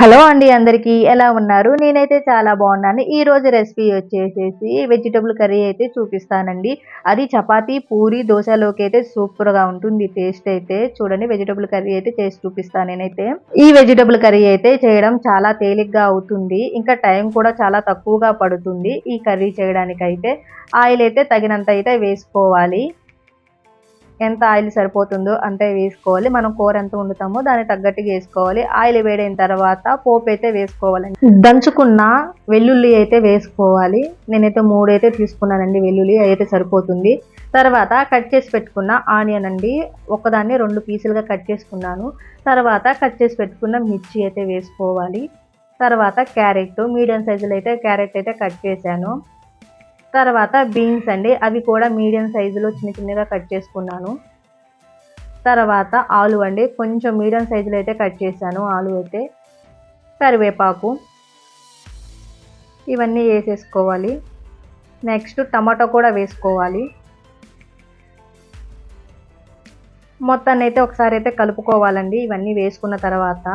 Hello అండి అందరికీ ఎలా ఉన్నారు? నేనైతే చాలా బాగున్నాను. ఈ రోజు రెసిపీ వచ్చేసేసి వెజిటబుల్ కర్రీ అయితే చూపిస్తానండి. అది చపాతీ పూరి దోశలోకి అయితే సూపర్గా ఉంటుంది. టేస్ట్ అయితే చూడండి వెజిటబుల్ కర్రీ అయితే చేసి చూపిస్తాను నేనైతే. ఈ వెజిటబుల్ కర్రీ అయితే చేయడం చాలా తేలిగ్గా అవుతుంది. ఇంకా టైం కూడా చాలా తక్కువగా పడుతుంది ఈ కర్రీ చేయడానికి అయితే ఆయిల్ అయితే తగినంత అయితే వేసుకోవాలి. ఎంత ఆయిల్ సరిపోతుందో అంతే వేసుకోవాలి. మనం కూర ఎంత వండుతామో దానికి తగ్గట్టుగా వేసుకోవాలి. ఆయిల్ వేడైన తర్వాత పోపు అయితే వేసుకోవాలండి. దంచుకున్న వెల్లుల్లి అయితే వేసుకోవాలి. నేనైతే మూడు అయితే తీసుకున్నానండి. వెల్లుల్లి అయితే సరిపోతుంది. తర్వాత కట్ చేసి పెట్టుకున్న ఆనియన్ అండి. ఒకదాన్ని రెండు పీసులుగా కట్ చేసుకున్నాను. తర్వాత కట్ చేసి పెట్టుకున్న మిర్చి అయితే వేసుకోవాలి. తర్వాత క్యారెట్ మీడియం సైజులో అయితే క్యారెట్ అయితే కట్ చేశాను. తర్వాత బీన్స్ అండి. అవి కూడా మీడియం సైజులో చిన్న చిన్నగా కట్ చేసుకున్నాను. తర్వాత ఆలు అండి. కొంచెం మీడియం సైజులో అయితే కట్ చేశాను. ఆలు అయితే కరివేపాకు. ఇవన్నీ వేసేసుకోవాలి. నెక్స్ట్ టమాటో కూడా వేసుకోవాలి. మొత్తాన్ని అయితే ఒకసారి అయితే కలుపుకోవాలండి. ఇవన్నీ వేసుకున్న తర్వాత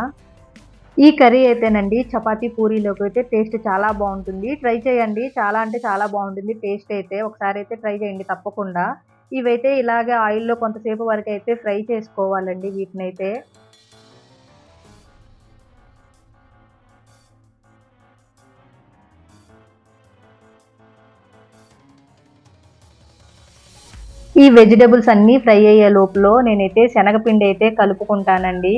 ఈ కర్రీ అయితేనండి చపాతీ పూరీలోకి అయితే టేస్ట్ చాలా బాగుంటుంది. ట్రై చేయండి. చాలా అంటే చాలా బాగుంటుంది. టేస్ట్ అయితే ఒకసారి అయితే ట్రై చేయండి తప్పకుండా. ఇవైతే ఇలాగే ఆయిల్లో కొంతసేపు వరకు అయితే ఫ్రై చేసుకోవాలండి వీటిని అయితే ఈ వెజిటబుల్స్ అన్నీ ఫ్రై అయ్యే లోపల నేనైతే శనగపిండి అయితే కలుపుకుంటానండి.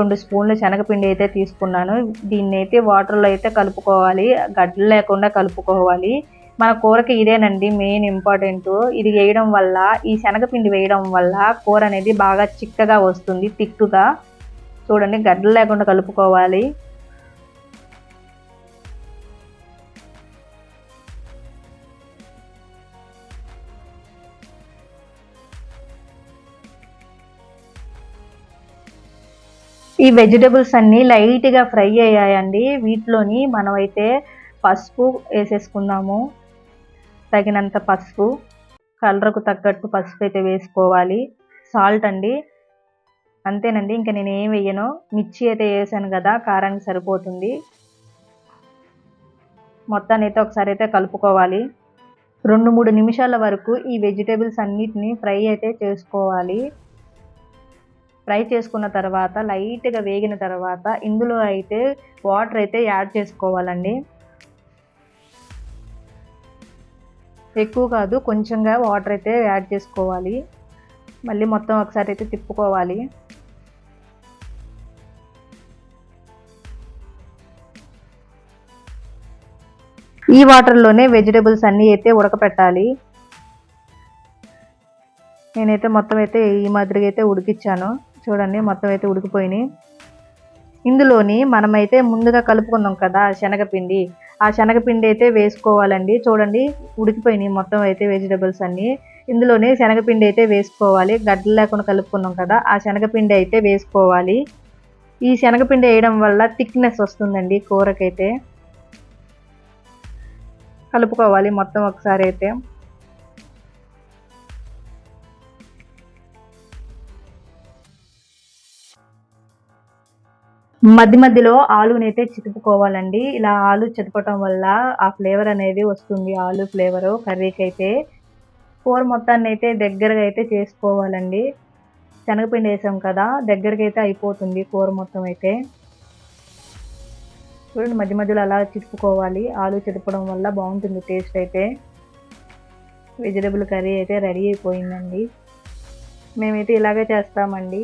రెండు స్పూన్లు శనగపిండి అయితే తీసుకున్నాను. దీన్ని అయితే వాటర్లో అయితే కలుపుకోవాలి. గడ్డలు లేకుండా కలుపుకోవాలి. మన కూరకి ఇదేనండి మెయిన్ ఇంపార్టెంట్ ఇది వేయడం వల్ల ఈ శనగపిండి వేయడం వల్ల కూర అనేది బాగా చిక్కగా వస్తుంది తిక్కుగా. చూడండి గడ్డలు లేకుండా కలుపుకోవాలి. ఈ వెజిటబుల్స్ అన్నీ లైట్గా ఫ్రై అయ్యాయండి. వీటిలోని మనమైతే పసుపు వేసేసుకుందాము. తగినంత పసుపు కలర్కు తగ్గట్టు పసుపు అయితే వేసుకోవాలి. సాల్ట్ అండి. అంతేనండి ఇంకా నేను ఏం వేయను. మిర్చి అయితే వేసాను కదా కారానికి సరిపోతుంది. మొత్తాన్ని అయితే ఒకసారి అయితే కలుపుకోవాలి. రెండు మూడు నిమిషాల వరకు ఈ వెజిటేబుల్స్ అన్నిటిని ఫ్రై అయితే చేసుకోవాలి. ఫ్రై చేసుకున్న తర్వాత లైట్గా వేగిన తర్వాత ఇందులో అయితే వాటర్ అయితే యాడ్ చేసుకోవాలండి. ఎక్కువ కాదు కొంచెంగా వాటర్ అయితే యాడ్ చేసుకోవాలి. మళ్ళీ మొత్తం ఒకసారి అయితే తిప్పుకోవాలి. ఈ వాటర్లోనే వెజిటేబుల్స్ అన్నీ అయితే ఉడకపెట్టాలి. నేనైతే మొత్తం అయితే ఈ మాదిరిగా అయితే ఉడికిచ్చాను. చూడండి మొత్తం అయితే ఉడికిపోయినాయి. ఇందులోని మనమైతే ముందుగా కలుపుకున్నాం కదా శనగపిండి. ఆ శనగపిండి అయితే వేసుకోవాలండి. చూడండి ఉడికిపోయినాయి మొత్తం అయితే వెజిటబుల్స్ అన్నీ. ఇందులోనే శనగపిండి అయితే వేసుకోవాలి. గడ్డలు లేకుండా కలుపుకున్నాం కదా ఆ శనగపిండి అయితే వేసుకోవాలి. ఈ శనగపిండి వేయడం వల్ల థిక్నెస్ వస్తుందండి కూరకైతే. కలుపుకోవాలి మొత్తం ఒకసారి అయితే. మధ్య మధ్యలో ఆలునైతే చితుపుకోవాలండి. ఇలా ఆలు చితపటం వల్ల ఆ ఫ్లేవర్ అనేది వస్తుంది ఆలు ఫ్లేవర్ కర్రీకి అయితే కూర మొత్తాన్ని అయితే దగ్గరగా అయితే చేసుకోవాలండి. శనగపిండి వేసాం కదా దగ్గరకి అయితే అయిపోతుంది కూర మొత్తం అయితే చూడండి మధ్య మధ్యలో అలా చితుపుకోవాలి. ఆలు చితపడం వల్ల బాగుంటుంది టేస్ట్ అయితే వెజిటబుల్ కర్రీ అయితే రెడీ అయిపోయిందండి. మేమైతే ఇలాగే చేస్తామండి.